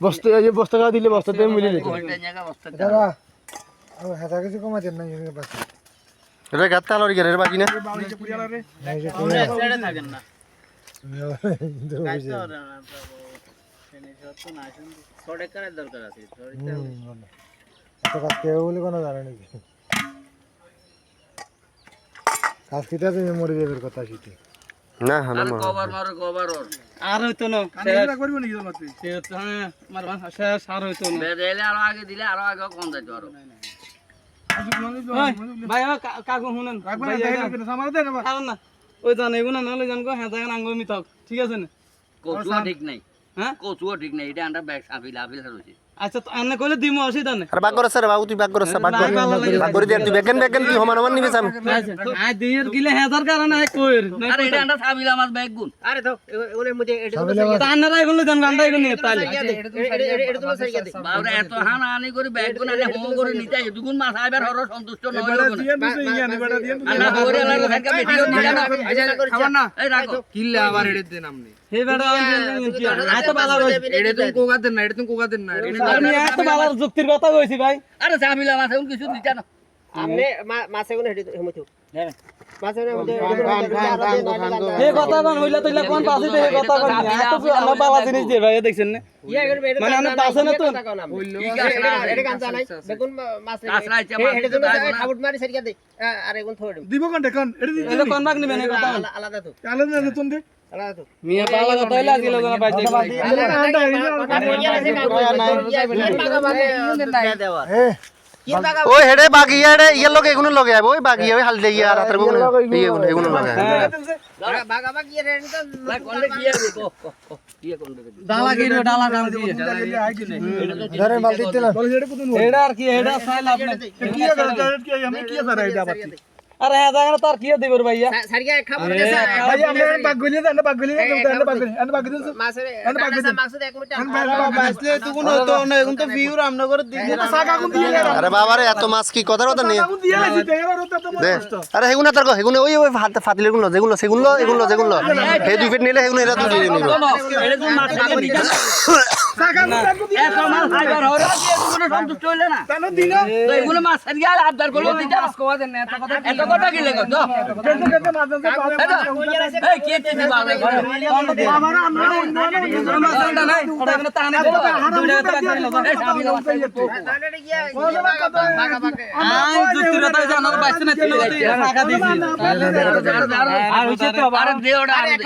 বস্তা এই বস্তা দিলে বস্তাতে মিলে দাদা কিছু কমাতে না? বাকি গেরে বাকি না। কাজ কিটা মরে যাবে কথা শীতে না আর কভার মারো কভার ওর। আর হইতো না। শেষ। করব নাকি তোমার তুই শেষ হ্যাঁ মারবা শেষ আর হইতো না। বেরেলে আরও আগে দিলে আরও আগে কম যাইতো আরও। ভাই কাকু শুনেন। ভাই, এটা- আমার দেন আবার। কারণ না। ওই জান এগুলো নাহলে জান কো হ্যাঁ জায়গা ঠিক আছে না? কচুয়া ঠিক নাই। হ্যাঁ? কচুয়া ঠিক নাই এটা আন্ডার ব্যাগ সাফিল আফিল রয়েছে আচ্ছা তো আন্না কইলে দিমু অসুবিধা নেই। আরে বাগ করে স্যার বাবু তুই বাগ করে। বাগ করে বাগ করে দিয়ে তুই বেকেন বেকেন তুই সমান। সমান নিবি সাম আই দিয়ের গিলে হেজার কারণে আই কইর আরে এটা আমার ব্যাগ বাবরে এত হানা করে ব্যাগ আনে করে নিতে আই মাছ আইবার হর সন্তুষ্ট নয় লোক দিয়ে দিছে ইয়ানি বেটা দিয়ে আন্ডা করে আলার থাকা ভিডিও দিলা না খাবার না। এই রাখো। কিল্লে আবার এড়ে দেন আমনি হে বেটা আই তো বালা কইছি এড়ে তুমি কোগা দেন না এড়ে তুমি কোগা দেন না আমি এত বালার যুক্তির কথা কইছি ভাই। আরে সাফিল আমার এখন কিছু দিতা না হে কথা কোন হইলা তইলা কোন পাছে হে কথা কোন এত তো আমরা বালা জিনিস দিয়ে ভাই দেখছেন না? মানে আইছে মাছ দিব কোন? এই কথা আলাদা না নতুন দে। মিয়া বালা কথা হইলা আজকে লোকনা বাইতে ওই হেডে বাগি হেডে ইয়ার লগে এগুলো লগে আইব ওই বাগি ওই হাল দেই আর রাতেরগুলো এগুলো এগুলো লগে কোনটা কি আছে কো কো কি কোন ডালা কি ডালা দিয়ে ধরে মাল দিতে না আর কি এটা সাইল আপনি কি কি আমি কি আছে এটা আবার আরে হ্যাঁ জায়গা তার কি দিবর ভাইয়া ভাই আমরা বাগ গলি দেন বাগ গলি দেন দেন বাগ গলি এন্ড বাগ দিন এন্ড বাগ দিন বাসলে তো কোনো তো না এখন তো ভিউর আমনা করে দিই সাগা কোন দিয়ে গেল আরে বাবা রে এত মাছ কি কথার কথা নেই আরে হেগুনা তার কো হেগুনা ওই গুলো যেগুলো সেগুলো এগুলো যেগুলো হে দুই ফিট নিলে এরা তুই দিয়ে নিবি এটা তুমি মাছ কোন এত মাছ খাইবার হরে এগুলো সন্তুষ্ট হইলে না তানো দিন তো এগুলো মাছ সারিয়া আবদার করল দিতা কোয়া দেন এত কথা এত কথা কি লেগো তো কেন কেন মাছ এই কে তে দিবা আমার আমরা অন্য মাছটা নাই ওটা এখানে টানে দুই টাকা টাকা দিল এই সাবিলা মাছ আই যুক্তির জানার বাইছে না তিন টাকা দিছি আর হইছে তো আরে দে ওটা আরে দে